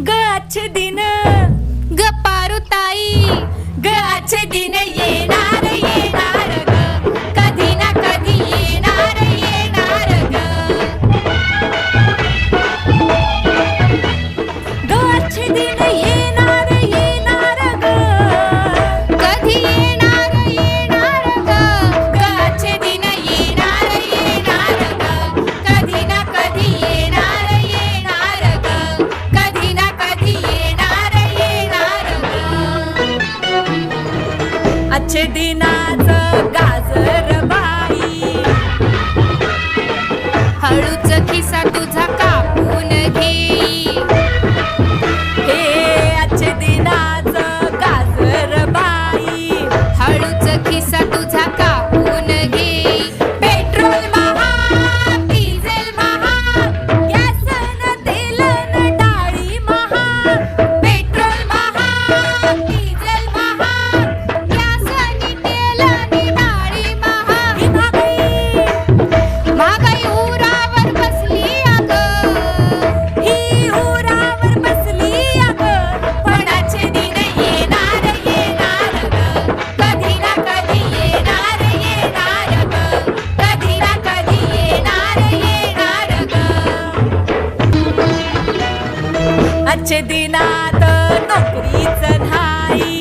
ग अच्छे दिन. ग पारुताई. ग अच्छे दिन ये. छेदिनाच गाजर बा आजचे दिनात नोकरीच नाही.